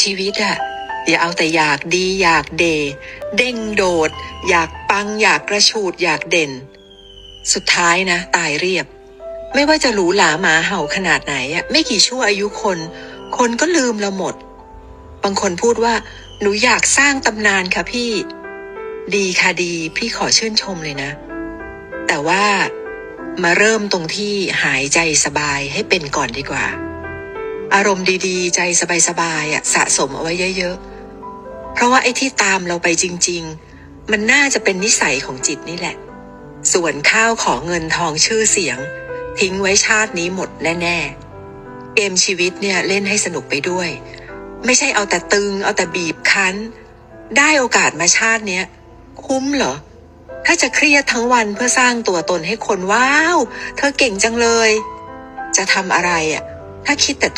ชีวิตอะอย่าเอาแต่อยากดีอยากเด เด้งโดด อยากปังอยากกระชูดอยากเด่น สุดท้ายนะ ตายเรียบ ไม่ว่าจะหรูหราหมาเห่าขนาดไหนอะไม่กี่ชั่วอายุคน คนก็ลืมเราหมด บางคนพูดว่า หนูอยากสร้างตำนานค่ะพี่ ดีค่ะดี พี่ขอชื่นชมเลยนะ แต่ว่ามาเริ่มตรงที่หายใจสบายให้เป็นก่อนดีกว่า อารมณ์ดีๆ ใจสบายๆอะสะสมเอาไว้เยอะๆ เพราะว่าไอ้ที่ตามเราไปจริง ๆ มันน่าจะเป็นนิสัยของจิตนี่แหละ ส่วนข้าวของเงินทองชื่อเสียง ทิ้งไว้ชาตินี้หมดแน่ๆ เกมชีวิตเนี่ยเล่นให้สนุกไปด้วย ไม่ใช่เอาแต่ตึง เอาแต่บีบคั้น ได้โอกาสมาชาติเนี้ยคุ้มเหรอ ถ้าจะเครียดทั้งวันเพื่อสร้างตัวตนให้คนว้าว เธอเก่งจังเลย จะทำอะไรอะ ถ้าคิดแต่